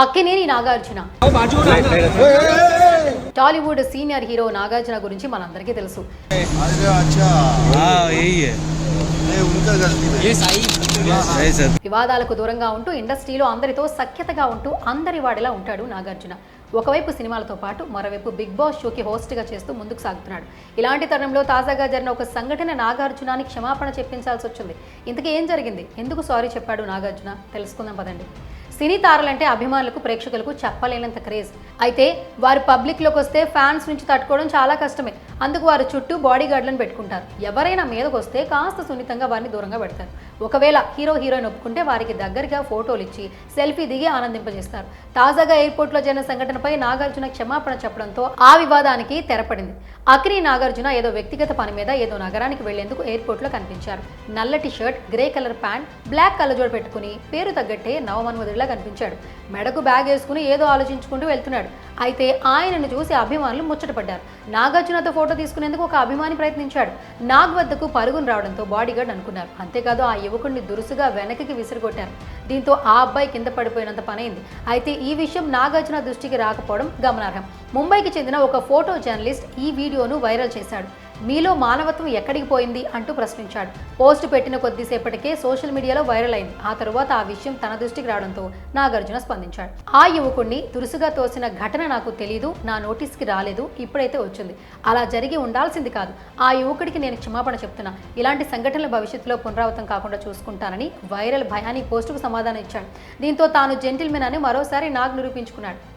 Akkineni Nagarjuna. Tollywood senior hero Nagarjuna గురించి మనందరికీ తెలుసు. వివాదాలకు దూరంగా ఉంటూ ఇండస్ట్రీలో అందరితో సఖ్యతగా ఉంటూ అందరి వాడిలా ఉంటాడు నాగార్జున. ఒకవైపు సినిమాలతో పాటు మరోవైపు బిగ్ బాస్ షోకి హోస్ట్గా చేస్తూ ముందుకు సాగుతున్నాడు. ఇలాంటి తరుణంలో తాజాగా జరిగిన ఒక సంఘటన నాగార్జునానికి క్షమాపణ చెప్పించాల్సి వచ్చింది. ఇంతకేం ఏం జరిగింది? ఎందుకు సారీ చెప్పాడు నాగార్జున? తెలుసుకుందాం పదండి. సినీ తారలంటే అభిమానులకు ప్రేక్షకులకు చెప్పలేనంత క్రేజ్. అయితే వారు పబ్లిక్లోకి వస్తే ఫ్యాన్స్ నుంచి తట్టుకోవడం చాలా కష్టమే. అందుకు వారు చుట్టూ బాడీ గార్డులను పెట్టుకుంటారు. ఎవరైనా మీదకు వస్తే కాస్త సున్నితంగా వారిని దూరంగా పెడతారు. ఒకవేళ హీరో హీరోయిన్ ఒప్పుకుంటే వారికి దగ్గరగా ఫోటోలు ఇచ్చి సెల్ఫీ దిగి ఆనందింపజేస్తారు. తాజాగా ఎయిర్పోర్ట్లో జరిగిన సంఘటనపై నాగార్జున క్షమాపణ చెప్పడంతో ఆ వివాదానికి తెరపడింది. అక్రి నాగార్జున ఏదో వ్యక్తిగత పని మీద ఏదో నగరానికి వెళ్ళేందుకు ఎయిర్పోర్ట్లో కనిపించారు. నల్లటి shirt grey colour pant black colour జోడు పెట్టుకుని పేరు తగ్గట్టే నవమన్మధుడిలా కనిపించాడు. మెడకు బ్యాగ్ వేసుకుని ఏదో ఆలోచించుకుంటూ వెళ్తున్నాడు. అయితే ఆయనను చూసి అభిమానులు ముచ్చటపడ్డారు. నాగార్జునతో ఫోటో తీసుకునేందుకు ఒక అభిమాని ప్రయత్నించాడు. నాగ్ వద్దకు పరుగును రావడంతో బాడీగార్డ్ అనుకున్నారు. అంతేకాదు ఆ యువకుడిని దురుసుగా వెనక్కి విసిరిగొట్టారు దీంతో ఆ అబ్బాయి కింద పడిపోయినంత పనైంది. అయితే ఈ విషయం నాగార్జున దృష్టికి రాకపోవడం గమనార్హం. ముంబైకి చెందిన ఒక ఫోటో జర్నలిస్ట్ ఈ వీడియోను వైరల్ చేశాడు. మీలో మానవత్వం ఎక్కడికి పోయింది అంటూ ప్రశ్నించాడు. పోస్ట్ పెట్టిన కొద్దిసేపటికే సోషల్ మీడియాలో వైరల్ అయింది. ఆ తరువాత ఆ విషయం తన దృష్టికి రావడంతో నాగార్జున స్పందించాడు. ఆ యువకుడిని దురుసుగా తోసిన ఘటన నాకు తెలీదు నా నోటీస్కి రాలేదు ఇప్పుడైతే వచ్చింది. అలా జరిగి ఉండాల్సింది కాదు. ఆ యువకుడికి నేను క్షమాపణ చెప్తున్నా. ఇలాంటి సంఘటనలు భవిష్యత్తులో పునరావృతం కాకుండా చూసుకుంటానని వైరల్ భయాని పోస్టుకు సమాధానం ఇచ్చాడు. దీంతో తాను జెంటిల్మెన్ అని మరోసారి నాగ్ నిరూపించుకున్నాడు.